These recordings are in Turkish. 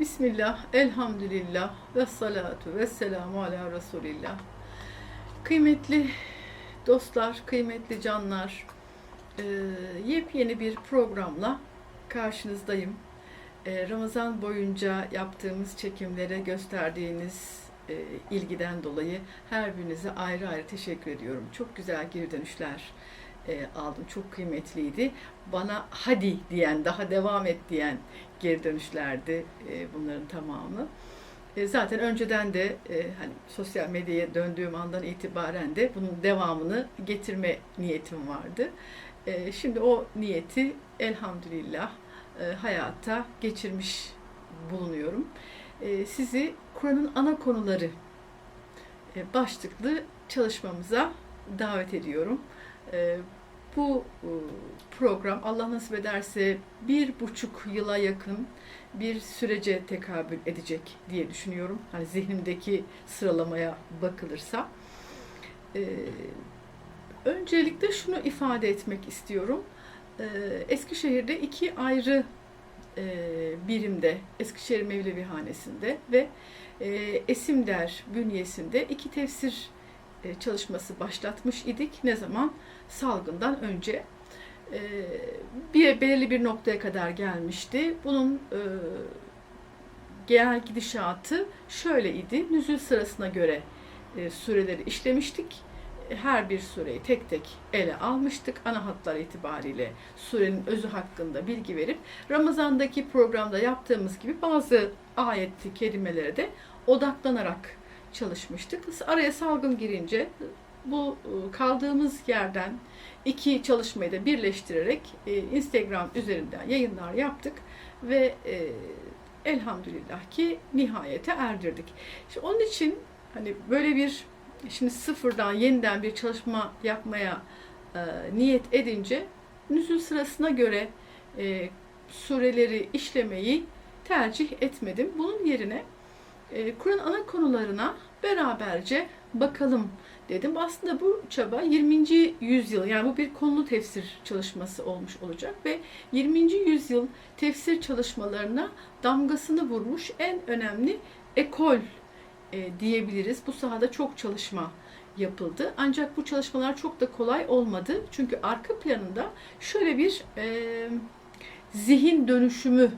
Bismillah, elhamdülillah, ve salatu ve selamu ala Resulillah. Kıymetli dostlar, kıymetli canlar, e, yepyeni bir programla karşınızdayım. E, Ramazan boyunca yaptığımız çekimlere gösterdiğiniz e, ilgiden dolayı her birinize ayrı ayrı teşekkür ediyorum. Çok güzel geri dönüşler e, aldım. Çok kıymetliydi. Bana hadi diyen, daha devam et diyen geri dönüşlerdi e, bunların tamamı. E, zaten önceden de e, hani sosyal medyaya döndüğüm andan itibaren de bunun devamını getirme niyetim vardı. E, şimdi o niyeti elhamdülillah e, hayata geçirmiş bulunuyorum. E, sizi Kur'an'ın ana konuları e, başlıklı çalışmamıza davet ediyorum. E, bu e, program Allah nasip ederse bir buçuk yıla yakın bir sürece tekabül edecek diye düşünüyorum. Hani zihnimdeki sıralamaya bakılırsa. E, öncelikle şunu ifade etmek istiyorum. E, Eskişehir'de iki ayrı e, birimde, Eskişehir Mevlevihanesi'nde ve e, Esimder bünyesinde iki tefsir çalışması başlatmış idik. Ne zaman? Salgından önce. E, bir belirli bir noktaya kadar gelmişti. Bunun e, genel gidişatı şöyle idi. Nüzül sırasına göre e, sureleri işlemiştik. Her bir sureyi tek tek ele almıştık. Ana hatlar itibariyle surenin özü hakkında bilgi verip Ramazan'daki programda yaptığımız gibi bazı ayeti kelimelere de odaklanarak çalışmıştık. Araya salgın girince bu e, kaldığımız yerden iki çalışmayı da birleştirerek e, Instagram üzerinden yayınlar yaptık ve e, elhamdülillah ki nihayete erdirdik. İşte onun için hani böyle bir şimdi sıfırdan yeniden bir çalışma yapmaya niyet edince nüzul sırasına göre sureleri işlemeyi tercih etmedim. Bunun yerine Kur'an ana konularına beraberce bakalım dedim. Aslında bu çaba 20. yüzyıl yani bu bir konulu tefsir çalışması olmuş olacak ve 20. yüzyıl tefsir çalışmalarına damgasını vurmuş en önemli ekol e, diyebiliriz. Bu sahada çok çalışma yapıldı. Ancak bu çalışmalar çok da kolay olmadı. Çünkü arka planında şöyle bir e, zihin dönüşümü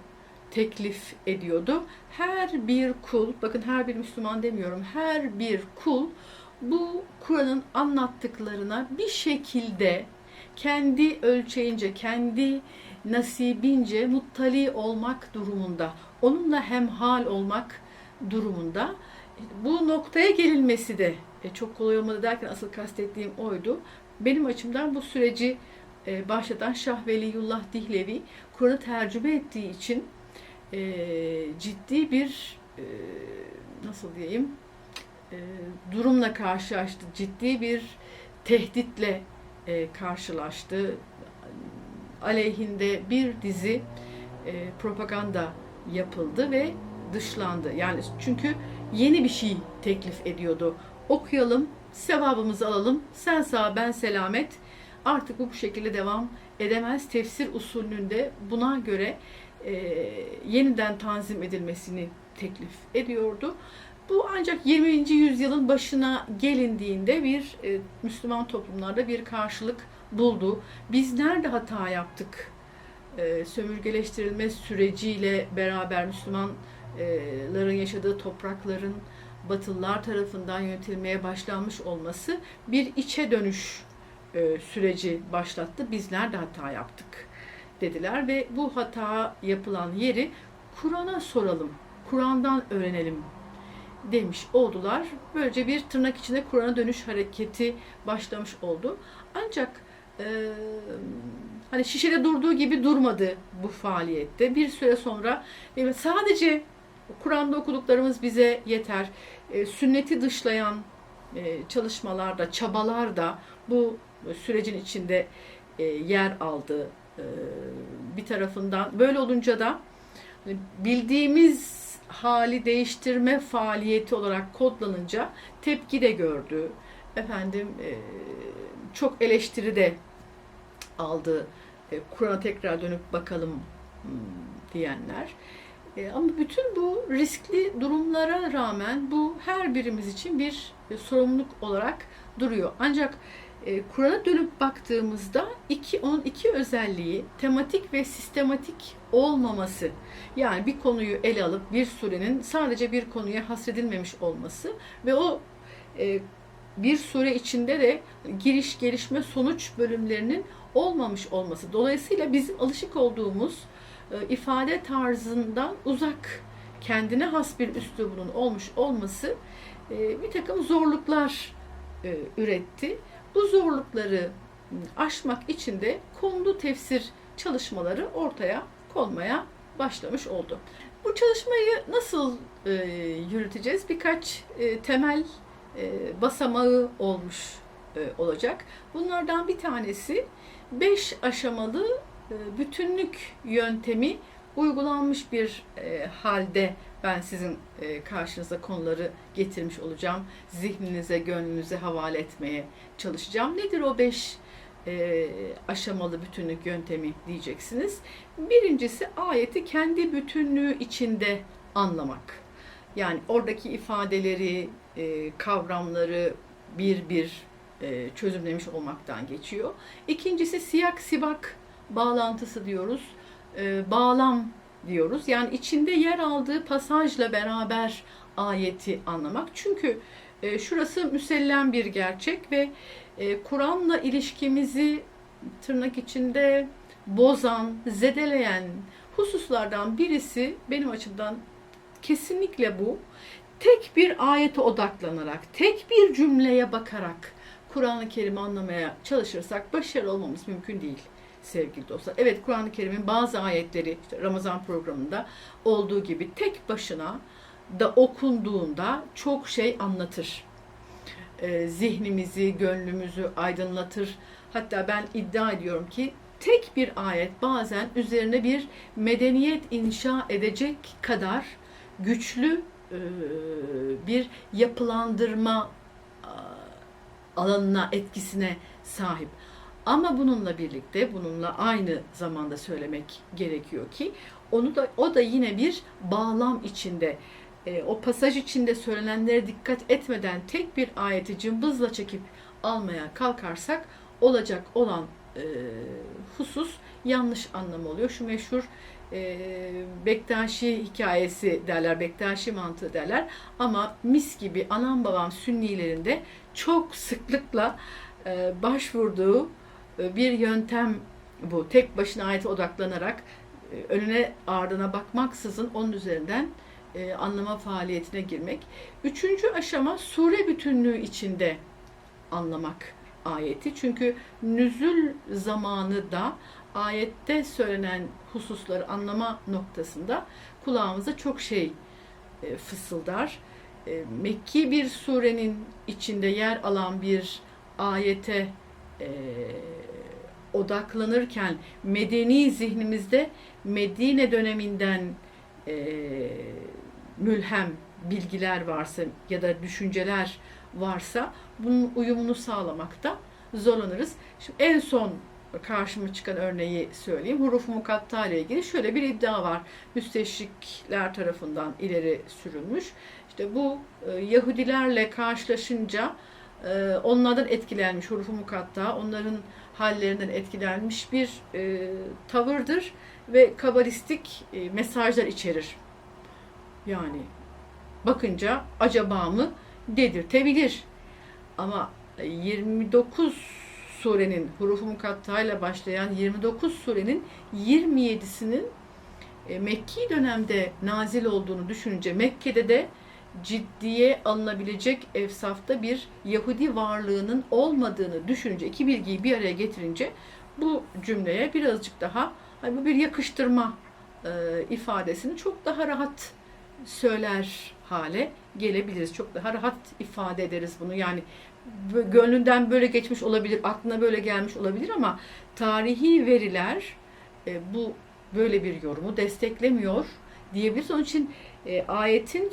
teklif ediyordu. Her bir kul, bakın her bir Müslüman demiyorum, her bir kul bu Kur'an'ın anlattıklarına bir şekilde kendi ölçeğince, kendi nasibince muttali olmak durumunda, onunla hemhal olmak durumunda. Bu noktaya gelinmesi de e, çok kolay olmadı derken asıl kastettiğim oydu. Benim açımdan bu süreci e, başlatan Şah Veliyullah Dihlevi Kur'an'ı tercüme ettiği için e, ciddi bir e, nasıl diyeyim e, durumla karşılaştı. Ciddi bir tehditle e, karşılaştı. Aleyhinde bir dizi e, propaganda yapıldı ve dışlandı. Yani çünkü yeni bir şey teklif ediyordu. Okuyalım, sevabımızı alalım. Sen sağ, ben selamet. Artık bu bu şekilde devam edemez. Tefsir usulünde buna göre e, yeniden tanzim edilmesini teklif ediyordu. Bu ancak 20. yüzyılın başına gelindiğinde bir e, Müslüman toplumlarda bir karşılık buldu. Biz nerede hata yaptık? E, sömürgeleştirilme süreciyle beraber Müslümanların yaşadığı toprakların Batılılar tarafından yönetilmeye başlanmış olması bir içe dönüş e, süreci başlattı. Biz nerede hata yaptık dediler ve bu hata yapılan yeri Kur'an'a soralım, Kur'an'dan öğrenelim demiş oldular. Böylece bir tırnak içinde Kur'an'a dönüş hareketi başlamış oldu. Ancak e, hani şişede durduğu gibi durmadı bu faaliyette. Bir süre sonra sadece Kur'an'da okuduklarımız bize yeter. E, sünneti dışlayan e, çalışmalarda, çabalarda bu sürecin içinde e, yer aldı. E, bir tarafından böyle olunca da hani bildiğimiz hali değiştirme faaliyeti olarak kodlanınca tepki de gördü. Efendim e, çok eleştiri de aldı. E, Kur'an'a tekrar dönüp bakalım hmm, diyenler. Ama bütün bu riskli durumlara rağmen bu her birimiz için bir sorumluluk olarak duruyor. Ancak e, Kur'an'a dönüp baktığımızda iki, onun iki özelliği tematik ve sistematik olmaması. Yani bir konuyu ele alıp bir surenin sadece bir konuya hasredilmemiş olması ve o e, bir sure içinde de giriş, gelişme, sonuç bölümlerinin olmamış olması. Dolayısıyla bizim alışık olduğumuz e, ifade tarzından uzak, kendine has bir üslubunun olmuş olması e, bir takım zorluklar e, üretti. Bu zorlukları aşmak için de konulu tefsir çalışmaları ortaya konmaya başlamış oldu. Bu çalışmayı nasıl e, yürüteceğiz? Birkaç e, temel e, basamağı olmuş e, olacak. Bunlardan bir tanesi 5 aşamalı e, bütünlük yöntemi uygulanmış bir e, halde ben sizin e, karşınıza konuları getirmiş olacağım. Zihninize, gönlünüze havale etmeye çalışacağım. Nedir o beş e, aşamalı bütünlük yöntemi diyeceksiniz. Birincisi ayeti kendi bütünlüğü içinde anlamak. Yani oradaki ifadeleri, e, kavramları bir bir e, çözümlemiş olmaktan geçiyor. İkincisi siyak sibak bağlantısı diyoruz. E, bağlam diyoruz. Yani içinde yer aldığı pasajla beraber ayeti anlamak. Çünkü e, şurası müsellem bir gerçek ve e, Kur'an'la ilişkimizi tırnak içinde bozan, zedeleyen hususlardan birisi benim açımdan kesinlikle bu. Tek bir ayete odaklanarak, tek bir cümleye bakarak Kur'an-ı Kerim'i anlamaya çalışırsak başarılı olmamız mümkün değil sevgili dostlar. Evet Kur'an-ı Kerim'in bazı ayetleri işte Ramazan programında olduğu gibi tek başına da okunduğunda çok şey anlatır. Ee, zihnimizi, gönlümüzü aydınlatır. Hatta ben iddia ediyorum ki tek bir ayet bazen üzerine bir medeniyet inşa edecek kadar güçlü e, bir yapılandırma e, alanına, etkisine sahip. Ama bununla birlikte, bununla aynı zamanda söylemek gerekiyor ki onu da o da yine bir bağlam içinde e, o pasaj içinde söylenenlere dikkat etmeden tek bir ayeti cımbızla çekip almaya kalkarsak olacak olan e, husus yanlış anlam oluyor. Şu meşhur e, Bektaşi hikayesi derler, Bektaşi mantığı derler. Ama mis gibi anam babam sünnilerinde çok sıklıkla e, başvurduğu bir yöntem bu. Tek başına ayete odaklanarak e, önüne ardına bakmaksızın onun üzerinden e, anlama faaliyetine girmek. Üçüncü aşama sure bütünlüğü içinde anlamak ayeti. Çünkü nüzül zamanı da ayette söylenen hususları anlama noktasında kulağımıza çok şey fısıldar. Mekki bir surenin içinde yer alan bir ayete e, odaklanırken medeni zihnimizde Medine döneminden e, mülhem bilgiler varsa ya da düşünceler varsa bunun uyumunu sağlamakta zorlanırız. Şimdi en son karşıma çıkan örneği söyleyeyim. Huruf-u mukatta ile ilgili şöyle bir iddia var. Müsteşrikler tarafından ileri sürülmüş. İşte bu e, Yahudilerle karşılaşınca e, onlardan etkilenmiş hurufu mukatta, onların hallerinden etkilenmiş bir e, tavırdır ve kabalistik e, mesajlar içerir. Yani bakınca acaba mı dedirtebilir. Ama 29 surenin hurufu mukatta ile başlayan 29 surenin 27'sinin e, Mekki dönemde nazil olduğunu düşününce Mekke'de de ciddiye alınabilecek efsafta bir Yahudi varlığının olmadığını düşününce, iki bilgiyi bir araya getirince bu cümleye birazcık daha hani bu bir yakıştırma e, ifadesini çok daha rahat söyler hale gelebiliriz. Çok daha rahat ifade ederiz bunu. Yani gönlünden böyle geçmiş olabilir, aklına böyle gelmiş olabilir ama tarihi veriler e, bu böyle bir yorumu desteklemiyor diyebiliriz. Onun için e, ayetin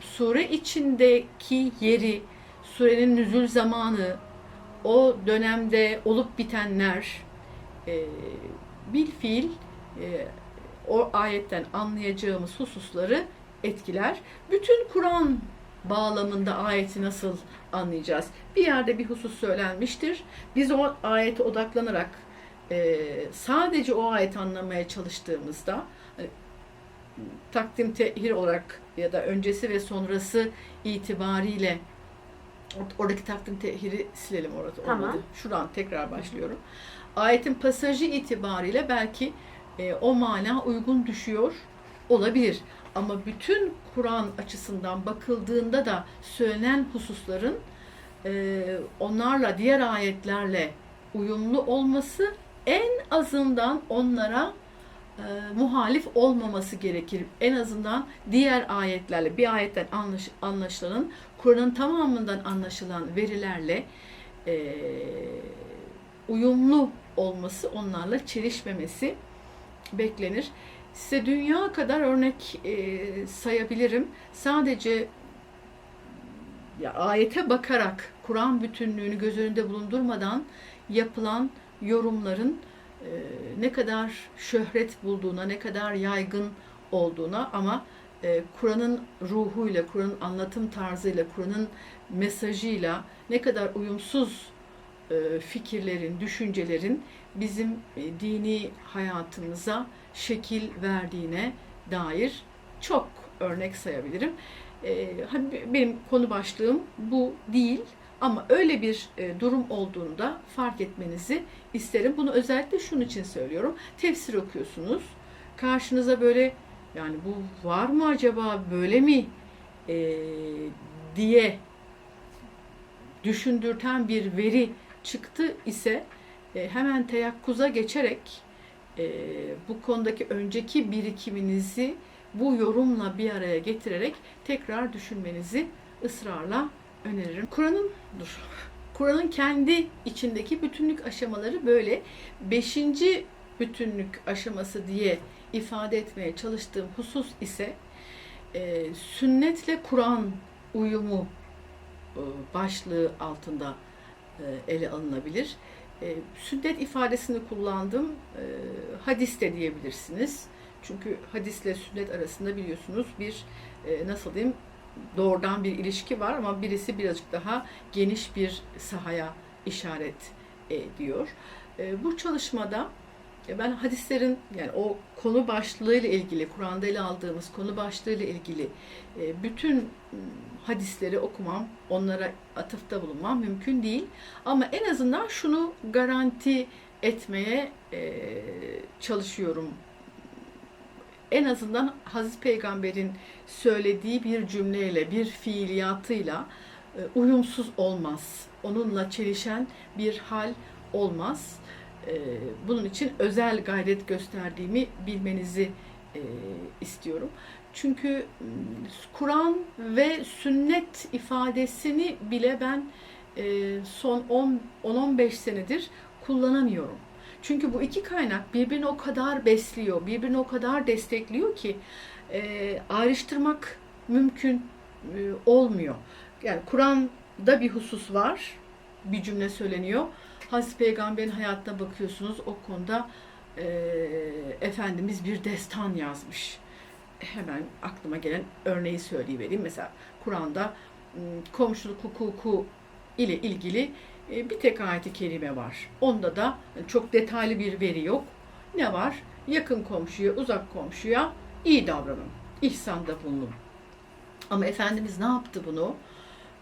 sure içindeki yeri, surenin nüzul zamanı, o dönemde olup bitenler e, bil fiil e, o ayetten anlayacağımız hususları etkiler. Bütün Kur'an bağlamında ayeti nasıl anlayacağız? Bir yerde bir husus söylenmiştir. Biz o ayete odaklanarak e, sadece o ayeti anlamaya çalıştığımızda hani, takdim tehir olarak ya da öncesi ve sonrası itibariyle oradaki takdim tehiri silelim orada. Tamam. olmadı. Şuradan tekrar başlıyorum. Ayetin pasajı itibariyle belki e, o mana uygun düşüyor olabilir. Ama bütün Kur'an açısından bakıldığında da söylenen hususların e, onlarla diğer ayetlerle uyumlu olması en azından onlara e, muhalif olmaması gerekir. En azından diğer ayetlerle bir ayetten anlaş, anlaşılanın Kur'an'ın tamamından anlaşılan verilerle e, uyumlu olması, onlarla çelişmemesi beklenir. Size dünya kadar örnek e, sayabilirim. Sadece ya ayete bakarak Kur'an bütünlüğünü göz önünde bulundurmadan yapılan yorumların ne kadar şöhret bulduğuna, ne kadar yaygın olduğuna ama e, Kur'an'ın ruhuyla, Kur'an'ın anlatım tarzıyla, Kur'an'ın mesajıyla ne kadar uyumsuz e, fikirlerin, düşüncelerin bizim e, dini hayatımıza şekil verdiğine dair çok örnek sayabilirim. E, hani benim konu başlığım bu değil ama öyle bir e, durum olduğunda fark etmenizi isterim. Bunu özellikle şunun için söylüyorum. Tefsir okuyorsunuz. Karşınıza böyle yani bu var mı acaba böyle mi e, diye düşündürten bir veri çıktı ise e, hemen teyakkuza geçerek e, bu konudaki önceki birikiminizi bu yorumla bir araya getirerek tekrar düşünmenizi ısrarla öneririm. Kur'an'ın dur. Kur'an'ın kendi içindeki bütünlük aşamaları böyle. Beşinci bütünlük aşaması diye ifade etmeye çalıştığım husus ise e, sünnetle Kur'an uyumu e, başlığı altında e, ele alınabilir. E, sünnet ifadesini kullandım. E, hadis de diyebilirsiniz. Çünkü hadisle sünnet arasında biliyorsunuz bir e, nasıl diyeyim doğrudan bir ilişki var ama birisi birazcık daha geniş bir sahaya işaret ediyor. E, bu çalışmada e, ben hadislerin yani o konu başlığıyla ilgili Kur'an'da ele aldığımız konu başlığıyla ilgili e, bütün hadisleri okumam, onlara atıfta bulunmam mümkün değil. Ama en azından şunu garanti etmeye çalışıyorum. En azından Hazreti Peygamber'in söylediği bir cümleyle, bir fiiliyatıyla e, uyumsuz olmaz. Onunla çelişen bir hal olmaz. E, bunun için özel gayret gösterdiğimi bilmenizi e, istiyorum. Çünkü m, Kur'an ve sünnet ifadesini bile ben son 10-15 senedir kullanamıyorum. Çünkü bu iki kaynak birbirini o kadar besliyor, birbirini o kadar destekliyor ki e, ayrıştırmak mümkün e, olmuyor. Yani Kur'an'da bir husus var, bir cümle söyleniyor. Hazreti Peygamber'in hayatına bakıyorsunuz o konuda e, Efendimiz bir destan yazmış. Hemen aklıma gelen örneği söyleyivereyim. Mesela Kur'an'da m, komşuluk hukuku ile ilgili bir tek ayeti kerime var. Onda da çok detaylı bir veri yok. Ne var? Yakın komşuya, uzak komşuya iyi davranın. İhsanda bulunun. Ama Efendimiz ne yaptı bunu?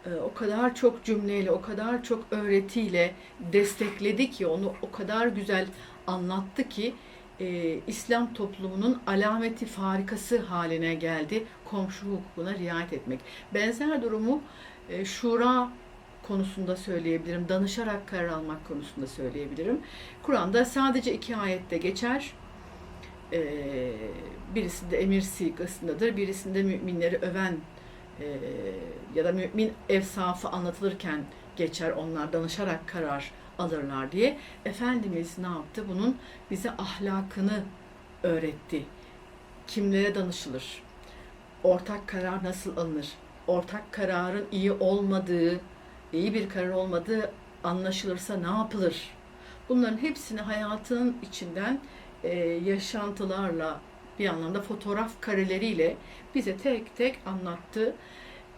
Ee, o kadar çok cümleyle, o kadar çok öğretiyle destekledi ki, onu o kadar güzel anlattı ki e, İslam toplumunun alameti farikası haline geldi komşu hukukuna riayet etmek. Benzer durumu e, şura konusunda söyleyebilirim, danışarak karar almak konusunda söyleyebilirim. Kur'an'da sadece iki ayette geçer. Ee, birisinde emir sigasındadır, birisinde müminleri öven e, ya da mümin evsafı anlatılırken geçer. Onlar danışarak karar alırlar diye. Efendimiz ne yaptı? Bunun bize ahlakını öğretti. Kimlere danışılır? Ortak karar nasıl alınır? Ortak kararın iyi olmadığı, iyi bir karar olmadığı anlaşılırsa ne yapılır? Bunların hepsini hayatının içinden e, yaşantılarla bir anlamda fotoğraf kareleriyle bize tek tek anlattı.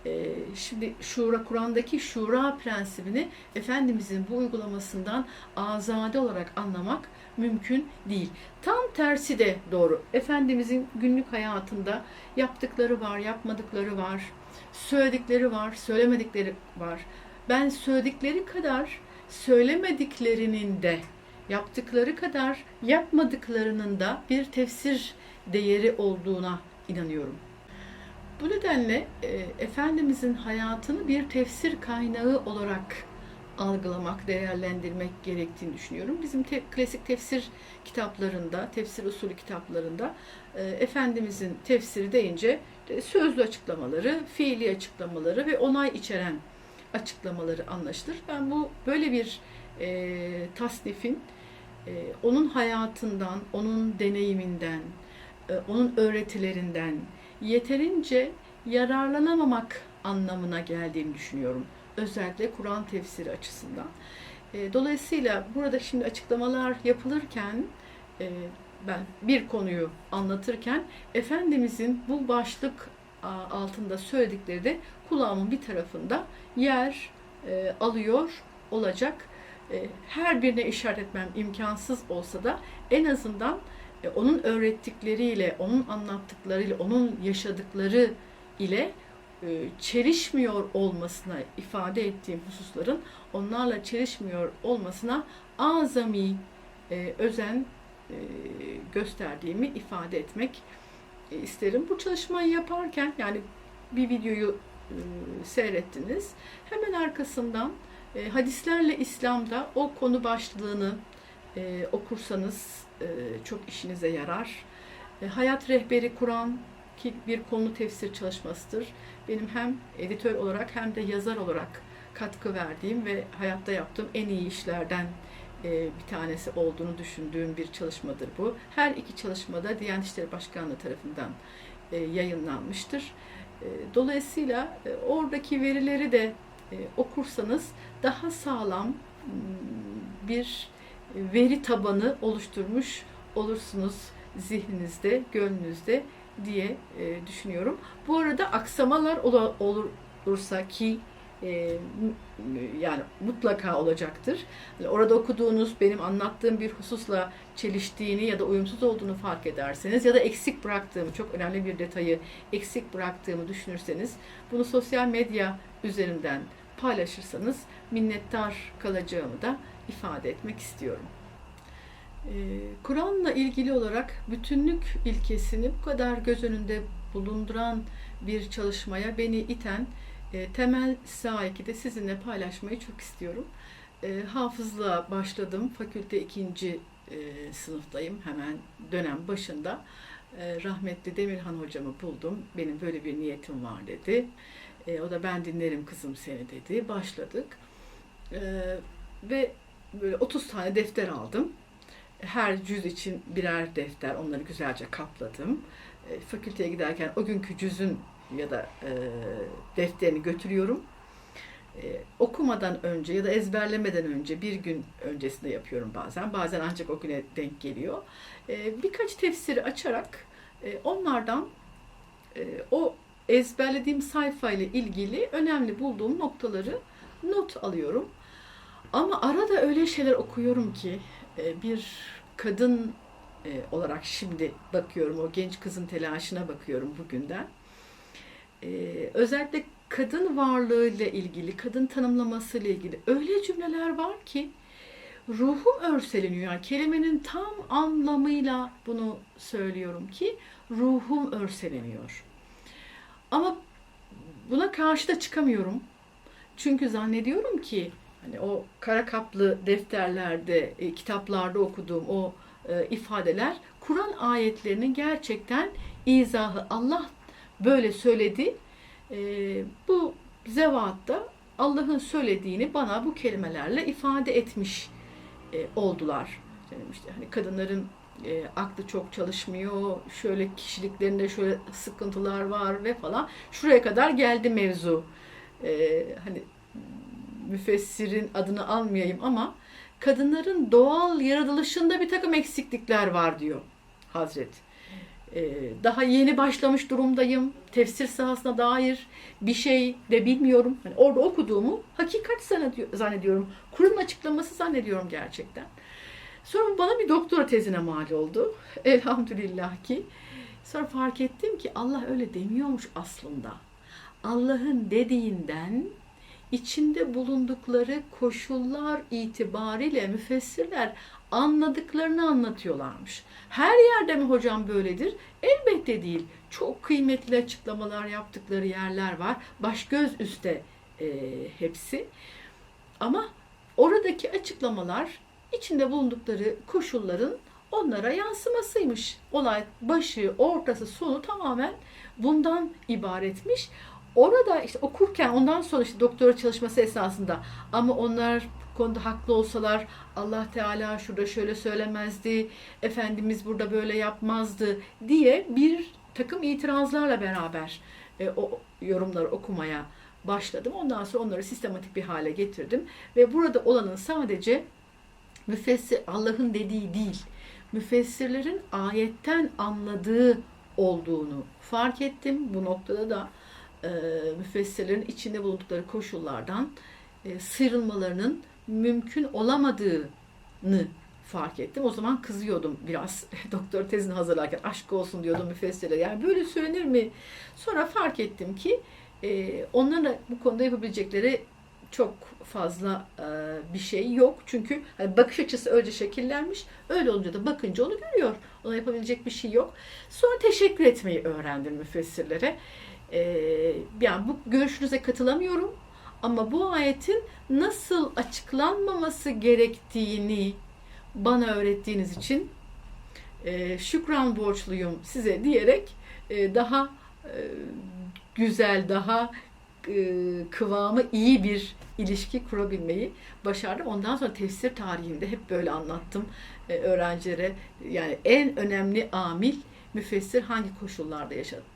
Ee, Şimdi Şura Kur'an'daki Şura prensibini Efendimizin bu uygulamasından azade olarak anlamak mümkün değil. Tam tersi de doğru. Efendimizin günlük hayatında yaptıkları var, yapmadıkları var, söyledikleri var, söylemedikleri var. Ben söyledikleri kadar söylemediklerinin de yaptıkları kadar yapmadıklarının da bir tefsir değeri olduğuna inanıyorum. Bu nedenle e, Efendimizin hayatını bir tefsir kaynağı olarak algılamak, değerlendirmek gerektiğini düşünüyorum. Bizim te- klasik tefsir kitaplarında, tefsir usulü kitaplarında e, Efendimizin tefsiri deyince e, sözlü açıklamaları, fiili açıklamaları ve onay içeren açıklamaları anlaşılır. Ben bu böyle bir e, tasnifin e, onun hayatından, onun deneyiminden, e, onun öğretilerinden yeterince yararlanamamak anlamına geldiğini düşünüyorum. Özellikle Kur'an tefsiri açısından. E, dolayısıyla burada şimdi açıklamalar yapılırken e, ben bir konuyu anlatırken Efendimizin bu başlık altında söyledikleri de kulağımın bir tarafında yer e, alıyor olacak. E, her birine işaret etmem imkansız olsa da en azından e, onun öğrettikleriyle, onun anlattıklarıyla, onun yaşadıkları ile e, çelişmiyor olmasına ifade ettiğim hususların onlarla çelişmiyor olmasına azami e, özen e, gösterdiğimi ifade etmek e, isterim. Bu çalışmayı yaparken yani bir videoyu seyrettiniz. Hemen arkasından e, hadislerle İslam'da o konu başlığını e, okursanız e, çok işinize yarar. E, Hayat Rehberi Kur'an ki bir konu tefsir çalışmasıdır. Benim hem editör olarak hem de yazar olarak katkı verdiğim ve hayatta yaptığım en iyi işlerden e, bir tanesi olduğunu düşündüğüm bir çalışmadır bu. Her iki çalışmada Diyanet İşleri Başkanlığı tarafından e, yayınlanmıştır. E, Dolayısıyla e, oradaki verileri de e, okursanız daha sağlam m, bir veri tabanı oluşturmuş olursunuz zihninizde, gönlünüzde diye e, düşünüyorum. Bu arada aksamalar olursa ki e, yani mutlaka olacaktır. Yani orada okuduğunuz benim anlattığım bir hususla çeliştiğini ya da uyumsuz olduğunu fark ederseniz ya da eksik bıraktığımı çok önemli bir detayı eksik bıraktığımı düşünürseniz bunu sosyal medya üzerinden paylaşırsanız minnettar kalacağımı da ifade etmek istiyorum. Ee, Kur'an'la ilgili olarak bütünlük ilkesini bu kadar göz önünde bulunduran bir çalışmaya beni iten e, temel sahiki de sizinle paylaşmayı çok istiyorum. E, hafızlığa başladım. Fakülte ikinci e, sınıftayım. Hemen dönem başında. Rahmetli Demirhan hocamı buldum. Benim böyle bir niyetim var dedi. O da ben dinlerim kızım seni dedi. Başladık. Ve böyle 30 tane defter aldım. Her cüz için birer defter. Onları güzelce kapladım. Fakülteye giderken o günkü cüzün ya da e, defterini götürüyorum. E, okumadan önce ya da ezberlemeden önce bir gün öncesinde yapıyorum bazen. Bazen ancak o güne denk geliyor. E, birkaç tefsiri açarak e, onlardan e, o ezberlediğim sayfayla ilgili önemli bulduğum noktaları not alıyorum. Ama arada öyle şeyler okuyorum ki e, bir kadın e, olarak şimdi bakıyorum o genç kızın telaşına bakıyorum bugünden. E, özellikle kadın varlığıyla ilgili, kadın tanımlamasıyla ilgili öyle cümleler var ki ruhum örseleniyor. Yani kelimenin tam anlamıyla bunu söylüyorum ki ruhum örseleniyor. Ama buna karşı da çıkamıyorum. Çünkü zannediyorum ki hani o kara kaplı defterlerde, e, kitaplarda okuduğum o e, ifadeler Kur'an ayetlerinin gerçekten izahı. Allah böyle söyledi. E, bu zevatta Allah'ın söylediğini bana bu kelimelerle ifade etmiş e, oldular. Yani işte hani kadınların e, aklı çok çalışmıyor, şöyle kişiliklerinde şöyle sıkıntılar var ve falan. Şuraya kadar geldi mevzu. E, hani müfessirin adını almayayım ama kadınların doğal yaratılışında bir takım eksiklikler var diyor Hazret. Ee, daha yeni başlamış durumdayım. Tefsir sahasına dair bir şey de bilmiyorum. Hani orada okuduğumu hakikat zannediyor- zannediyorum. Kur'an'ın açıklaması zannediyorum gerçekten. Sonra bana bir doktora tezine mal oldu. Elhamdülillah ki. Sonra fark ettim ki Allah öyle demiyormuş aslında. Allah'ın dediğinden içinde bulundukları koşullar itibariyle müfessirler anladıklarını anlatıyorlarmış. Her yerde mi hocam böyledir? Elbette değil. Çok kıymetli açıklamalar yaptıkları yerler var. Baş göz üste e, hepsi. Ama oradaki açıklamalar içinde bulundukları koşulların onlara yansımasıymış. Olay başı, ortası, sonu tamamen bundan ibaretmiş. Orada işte okurken ondan sonra işte doktora çalışması esasında ama onlar konuda haklı olsalar Allah Teala şurada şöyle söylemezdi, Efendimiz burada böyle yapmazdı diye bir takım itirazlarla beraber e, o yorumları okumaya başladım. Ondan sonra onları sistematik bir hale getirdim ve burada olanın sadece müfessir Allah'ın dediği değil, müfessirlerin ayetten anladığı olduğunu fark ettim. Bu noktada da e, müfessirlerin içinde bulundukları koşullardan e, sıyrılmalarının mümkün olamadığını fark ettim. O zaman kızıyordum biraz doktor tezini hazırlarken aşk olsun diyordum müfessirlere. Yani böyle söylenir mi? Sonra fark ettim ki e, onların da bu konuda yapabilecekleri çok fazla e, bir şey yok. Çünkü hani bakış açısı öyle şekillenmiş. Öyle olunca da bakınca onu görüyor. Ona yapabilecek bir şey yok. Sonra teşekkür etmeyi öğrendim müfessirlere. E, yani bu görüşünüze katılamıyorum. Ama bu ayetin nasıl açıklanmaması gerektiğini bana öğrettiğiniz için e, şükran borçluyum size diyerek e, daha e, güzel, daha e, kıvamı iyi bir ilişki kurabilmeyi başardım. Ondan sonra tefsir tarihinde hep böyle anlattım e, öğrencilere. Yani en önemli amil müfessir hangi koşullarda yaşanır?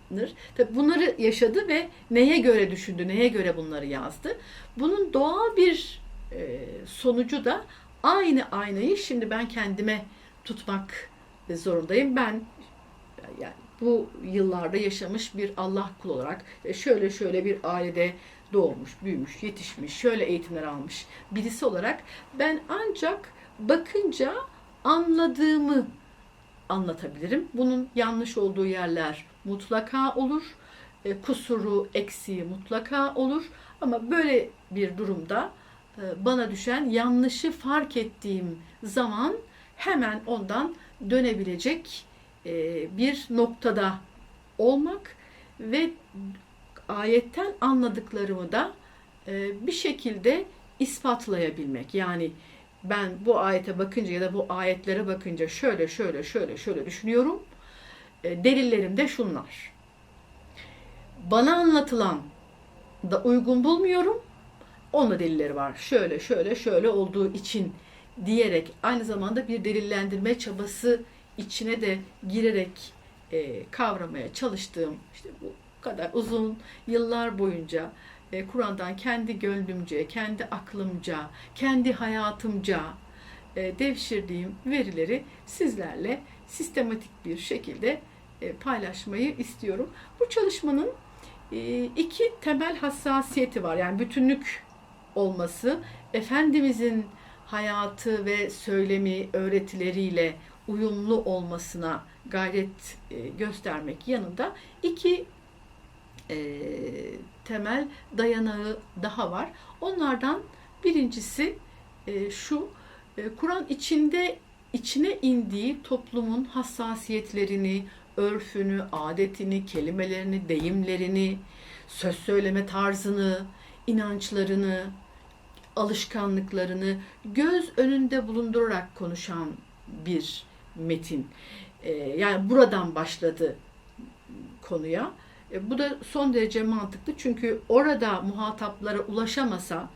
Tabii bunları yaşadı ve neye göre düşündü, neye göre bunları yazdı. Bunun doğal bir e, sonucu da aynı aynayı şimdi ben kendime tutmak zorundayım. Ben yani bu yıllarda yaşamış bir Allah kulu olarak e, şöyle şöyle bir ailede doğmuş, büyümüş, yetişmiş, şöyle eğitimler almış birisi olarak ben ancak bakınca anladığımı anlatabilirim. Bunun yanlış olduğu yerler mutlaka olur. E, kusuru, eksiği mutlaka olur. Ama böyle bir durumda e, bana düşen yanlışı fark ettiğim zaman hemen ondan dönebilecek e, bir noktada olmak ve ayetten anladıklarımı da e, bir şekilde ispatlayabilmek. Yani ben bu ayete bakınca ya da bu ayetlere bakınca şöyle şöyle şöyle şöyle düşünüyorum. E, delillerim de şunlar. Bana anlatılan da uygun bulmuyorum. Onun da delilleri var. Şöyle şöyle şöyle olduğu için diyerek aynı zamanda bir delillendirme çabası içine de girerek e, kavramaya çalıştığım işte bu kadar uzun yıllar boyunca e, Kur'an'dan kendi gönlümce, kendi aklımca, kendi hayatımca e, devşirdiğim verileri sizlerle sistematik bir şekilde e, paylaşmayı istiyorum. Bu çalışmanın e, iki temel hassasiyeti var. Yani bütünlük olması, Efendimizin hayatı ve söylemi, öğretileriyle uyumlu olmasına gayret e, göstermek yanında iki temel dayanağı daha var. Onlardan birincisi şu, Kur'an içinde içine indiği toplumun hassasiyetlerini, örfünü, adetini, kelimelerini, deyimlerini, söz söyleme tarzını, inançlarını, alışkanlıklarını göz önünde bulundurarak konuşan bir metin. E, yani buradan başladı konuya. E, bu da son derece mantıklı çünkü orada muhataplara ulaşamasa,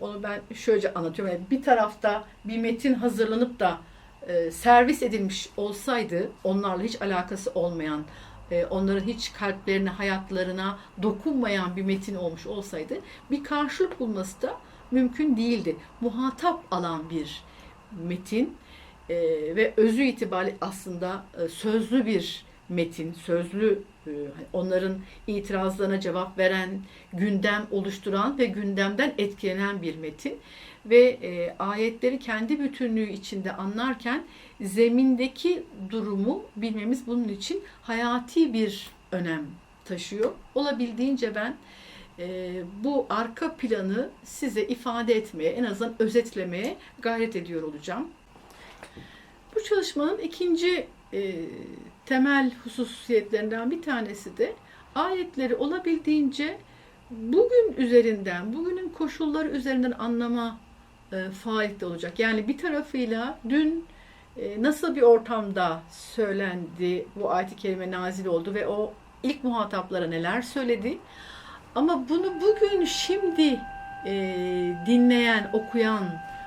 onu ben şöyle anlatıyorum. Yani bir tarafta bir metin hazırlanıp da e, servis edilmiş olsaydı, onlarla hiç alakası olmayan, e, onların hiç kalplerine, hayatlarına dokunmayan bir metin olmuş olsaydı, bir karşılık bulması da mümkün değildi. Muhatap alan bir metin e, ve özü itibariyle aslında sözlü bir metin, sözlü e, onların itirazlarına cevap veren, gündem oluşturan ve gündemden etkilenen bir metin ve e, ayetleri kendi bütünlüğü içinde anlarken zemindeki durumu bilmemiz bunun için hayati bir önem taşıyor. Olabildiğince ben e, bu arka planı size ifade etmeye, en azından özetlemeye gayret ediyor olacağım. Bu çalışmanın ikinci e, temel hususiyetlerinden bir tanesi de ayetleri olabildiğince bugün üzerinden, bugünün koşulları üzerinden anlama e, faaliyette olacak. Yani bir tarafıyla dün e, nasıl bir ortamda söylendi, bu ayet-i kerime nazil oldu ve o ilk muhataplara neler söyledi. Ama bunu bugün şimdi e, dinleyen, okuyan,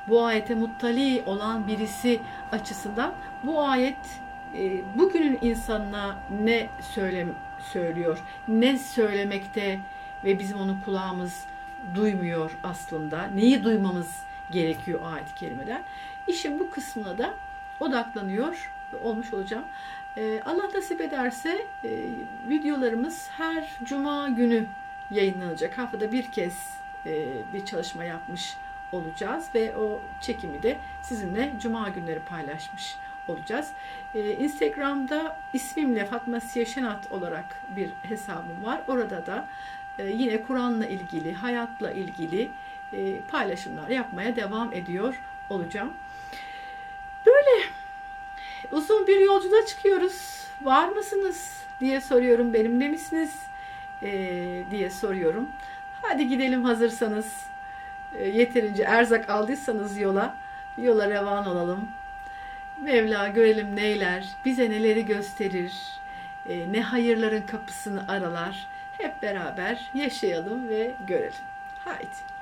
bu ayete muttali olan birisi açısından bu ayet bugünün insanına ne söyle, söylüyor, ne söylemekte ve bizim onu kulağımız duymuyor aslında. Neyi duymamız gerekiyor ayet-i kerimeden. İşin bu kısmına da odaklanıyor olmuş olacağım. E, Allah nasip ederse e, videolarımız her cuma günü yayınlanacak. Haftada bir kez e, bir çalışma yapmış olacağız ve o çekimi de sizinle cuma günleri paylaşmış olacağız. Ee, Instagram'da ismimle Fatma Siye Şenat olarak bir hesabım var. Orada da e, yine Kur'an'la ilgili, hayatla ilgili e, paylaşımlar yapmaya devam ediyor olacağım. Böyle uzun bir yolculuğa çıkıyoruz. Var mısınız diye soruyorum. Benimle misiniz e, diye soruyorum. Hadi gidelim hazırsanız. E, yeterince erzak aldıysanız yola, yola revan olalım. Mevla görelim neyler, bize neleri gösterir, e, ne hayırların kapısını aralar. Hep beraber yaşayalım ve görelim. Haydi.